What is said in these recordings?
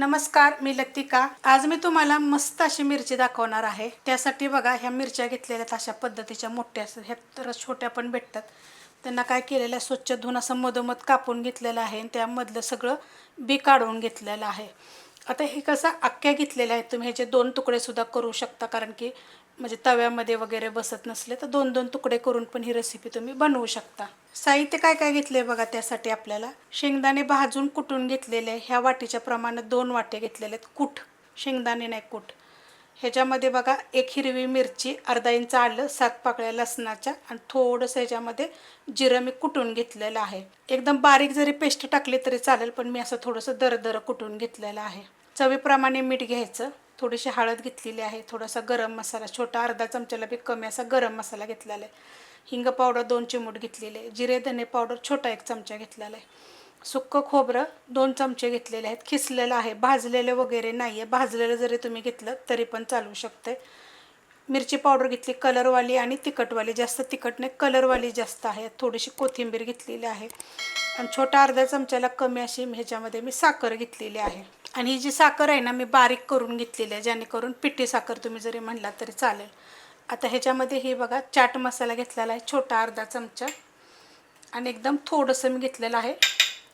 नमस्कार मी लतिका. आज मी तुम्हाला मस्त अशी मिरची दाखवणार आहे. त्यासाठी बघा ह्या मिरच्या घेतलेल्या अशा पद्धतीच्या मोठ्या असतात ह्या तर छोट्या पण भेटतात. त्यांना काय केलेलं आहे स्वच्छ धुवून असं मधोमध कापून घेतलेलं आहे आणि त्यामधलं सगळं बी काढून घेतलेलं आहे. आता हे कसं अख्ख्या घेतलेल्या आहेत तुम्ही ह्याचे दोन तुकडेसुद्धा करू शकता कारण की म्हणजे तव्यामध्ये वगैरे बसत नसले तर दोन दोन तुकडे करून पण ही रेसिपी तुम्ही बनवू शकता. साहित्य काय काय घेतले बघा त्यासाठी आपल्याला? शेंगदाणे भाजून कुटून घेतलेले ह्या वाटीच्या प्रमाणात दोन वाटे घेतलेले आहेत. कूट शेंगदाणे नाही कूट. ह्याच्यामध्ये बघा एक हिरवी मिरची अर्धा इंच आलं सात पाकळ्या लसणाच्या आणि थोडंसं ह्याच्यामध्ये जिरं मी कुटून घेतलेलं आहे. एकदम बारीक जरी पेस्ट टाकली तरी चालेल पण मी असं थोडंसं दरदर कुटून घेतलेलं आहे. चवीप्रमाणे मीठ घ्यायचं. थोडीशी हळद घेतलेली आहे. थोडासा गरम मसाला छोटा अर्धा चमच्याला बी कमी असा गरम मसाला घेतलेला आहे. हिंग पावडर दोन चिमूट घेतलेले आहे. जिरे धने पावडर छोटा एक चमचा घेतलेला आहे. सुक्कं खोबरं दोन चमचे घेतलेले आहेत. खिसलेलं आहे. भाजलेलं वगैरे नाही आहे भाजलेलं जरी तुम्ही घेतलं तरी पण चालू शकते मिरची पावडर घेतली कलरवाली आणि तिखटवाली. जास्त तिखट नाही कलरवाली जास्त आहे. थोडीशी कोथिंबीर घेतलेली आहे. आणि छोटा अर्धा चमच्याला कमी अशी ह्याच्यामध्ये मी साखर घेतलेली आहे. आणि ही जी साखर आहे ना मी बारीक करून घेतलेली आहे. जेणेकरून पिठी साखर तुम्ही जरी म्हणला तरी चालेल. आता ह्याच्यामध्ये हे बघा चाट मसाला घेतलेला आहे छोटा अर्धा चमचा. आणि एकदम थोडंसं मी घेतलेलं आहे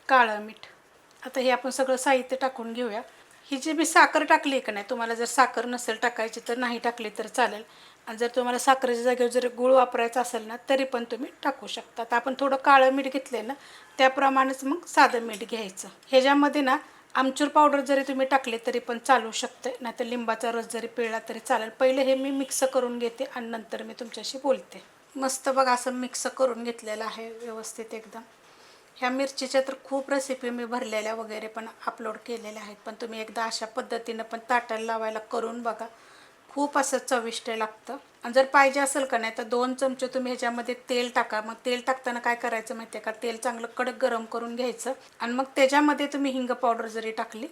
काळं मीठ. आता हे आपण सगळं साहित्य टाकून घेऊया. ही जी मी साखर टाकली का नाही तुम्हाला जर साखर नसेल टाकायची तर नाही टाकली तर चालेल. आणि जर तुम्हाला साखरेच्या जागेवर जर गुळ वापरायचा असेल ना तरी पण तुम्ही टाकू शकता. आता आपण थोडं काळं मीठ घेतलं ना त्याप्रमाणेच मग साधं मीठ घ्यायचं. ह्याच्यामध्ये ना आमचूर पावडर जरी तुम्ही टाकले तरी पण चालू शकते नाहीतर लिंबाचा रस जरी पिळला तरी चालेल. पहिले हे मी मिक्स करून घेते आणि नंतर मी तुमच्याशी बोलते. मस्त बघा असं मिक्स करून घेतलेलं आहे व्यवस्थित एकदम. ह्या मिरचीच्या तर खूप रेसिपी मी भरलेल्या वगैरे पण अपलोड केलेल्या आहेत. पण तुम्ही एकदा अशा पद्धतीनं पण ताटाला लावायला करून बघा. खूप असं चविष्ट लागतं. आणि जर पाहिजे असेल का नाही तर दोन चमचे तुम्ही ह्याच्यामध्ये तेल टाका. मग तेल टाकताना काय करायचं माहिती आहे का? तेल चांगलं कडक गरम करून घ्यायचं. आणि मग त्याच्यामध्ये तुम्ही हिंग पावडर जरी टाकली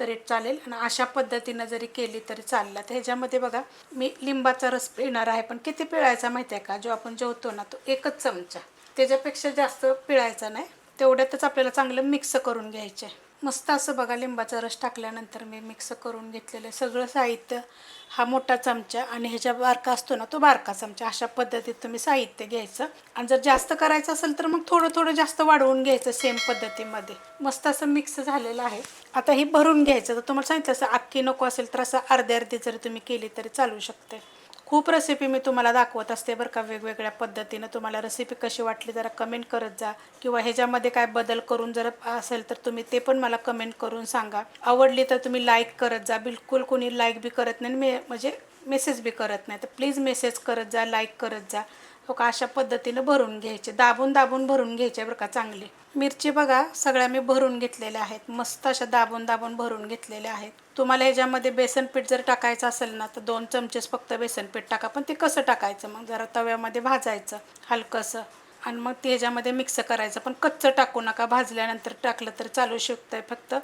तरी चालेल. आणि अशा पद्धतीनं जरी केली तरी चाललं. तर ह्याच्यामध्ये बघा मी लिंबाचा रस पिणार आहे. पण किती पिळायचा माहिती आहे का? जो आपण जेवतो ना तो एकच चमचा. त्याच्यापेक्षा जास्त पिळायचा नाही. तेवढ्यातच आपल्याला चांगलं मिक्स करून घ्यायचं आहे. मस्त असं बघा लिंबाचा रस टाकल्यानंतर मी मिक्स करून घेतलेलं सगळं साहित्य हा मोठा चमचा आणि ह्याच्या बारका असतो ना तो बारका चमचा अशा पद्धतीत तुम्ही साहित्य घ्यायचं. आणि जर जास्त करायचं असेल तर मग थोडं थोडं जास्त वाढवून घ्यायचं सेम पद्धतीमध्ये. मस्त असं मिक्स झालेलं आहे. आता हे भरून घ्यायचं. तर तुम्हाला सांगितलं असं अख्खी नको असेल तर असं अर्धे अर्धे जरी तुम्ही केली तरी चालू शकते. खूप रेसिपी मी तुम्हाला दाखवत असते बरं का वेगवेगळ्या पद्धतीनं. तुम्हाला रेसिपी कशी वाटली जरा कमेंट करत जा. किंवा ह्याच्यामध्ये काय बदल करून जर असेल तर तुम्ही ते पण मला कमेंट करून सांगा. आवडली तर तुम्ही लाईक करत जा. बिलकुल कोणी लाईक बी करत नाही मे म्हणजे मेसेज बी करत नाही. तर प्लीज मेसेज करत जा लाईक करत जा. हो का अशा पद्धतीनं भरून घ्यायचे. दाबून दाबून भरून घ्यायचे बरं का चांगली. मिरची बघा सगळ्या मी भरून घेतलेल्या आहेत. मस्त अशा दाबून दाबून भरून घेतलेल्या आहेत. तुम्हाला ह्याच्यामध्ये बेसन पीठ जर टाकायचं असेल ना तर दोन चमचेच फक्त बेसन पीठ टाका. पण ते कसं टाकायचं मग? जरा तव्यामध्ये भाजायचं हलकंसं. आणि मग ते ह्याच्यामध्ये मिक्स करायचं. पण कच्चं टाकू नका. भाजल्यानंतर टाकलं तर चालू शकतं फक्त.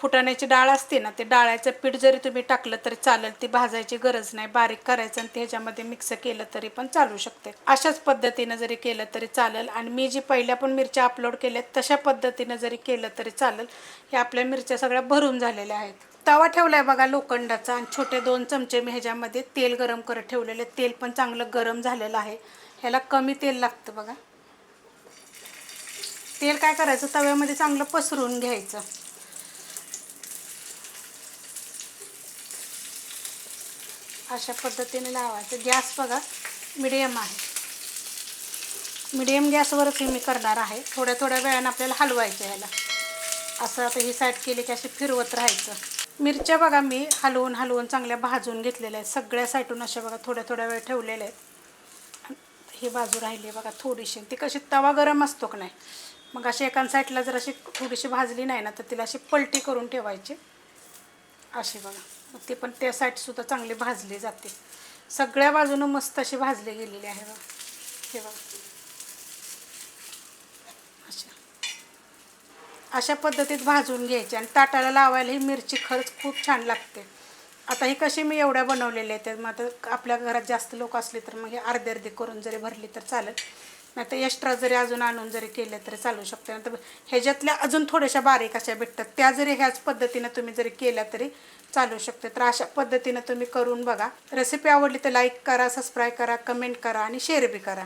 फुटाण्याची डाळ असते ना ते डाळ्याचं पीठ जरी तुम्ही टाकलं तरी चालेल. ती भाजायची गरज नाही. बारीक करायचं आणि ते ह्याच्यामध्ये मिक्स केलं तरी पण चालू शकते अशाच पद्धतीनं जरी केलं तरी चालेल. आणि मी जी पहिल्या पण मिरच्या अपलोड केल्या तशा पद्धतीनं जरी केलं तरी चालेल. ह्या आपल्या मिरच्या सगळ्या भरून झालेल्या आहेत. तवा ठेवलाय बघा लोखंडाचा आणि छोटे दोन चमचे मी ह्याच्यामध्ये तेल गरम करत ठेवलेले. तेल पण चांगलं गरम झालेलं आहे. ह्याला कमी तेल लागतं बघा. तेल काय करायचं? तव्यामध्ये चांगलं पसरून घ्यायचं. अशा पद्धतीने लावायचं. गॅस बघा मिडियम आहे. मिडियम गॅसवरच हे मी करणार आहे. थोड्या थोड्या वेळानं आपल्याला हलवायचं ह्याला असं आता ही साईड केली की अशी फिरवत राहायचं. मिरच्या बघा मी हलवून हलवून चांगल्या भाजून घेतलेल्या आहेत. सगळ्या साईडून अशा बघा थोड्या थोड्या वेळ ठेवलेल्या आहेत. ही बाजू राहिली आहे बघा थोडीशी. ती कशी तवा गरम असतो का नाही? मग अशी एका साईडला जर अशी थोडीशी भाजली नाही ना तर तिला अशी पलटी करून ठेवायची. अशी बघा. मग ती पण त्या साईडसुद्धा चांगली भाजली जाते. सगळ्या बाजूनं मस्त अशी भाजली गेलेली आहे बघा. हे बघा. अशा. अशा पद्धतीत भाजून घ्यायची आणि ताटाला लावायला ही मिरची खरंच खूप छान लागते. आता ही कशी मी एवढ्या बनवलेल्या आहेत मग आता आपल्या घरात जास्त लोक असले तर मग हे अर्धे अर्धे करून जरी भरली तर चालेल. नाहीतर एक्स्ट्रा जरी अजून आणून जरी केले तरी चालू शकते. नंतर ह्याच्यातल्या अजून थोड्याशा बारीक अशा भेटतात. त्या जरी ह्याच पद्धतीनं तुम्ही जरी केल्या तरी चालू शकते. तर अशा पद्धतीनं तुम्ही करून बघा. रेसिपी आवडली तर लाईक करा सबस्क्राईब करा कमेंट करा आणि शेअर बी करा.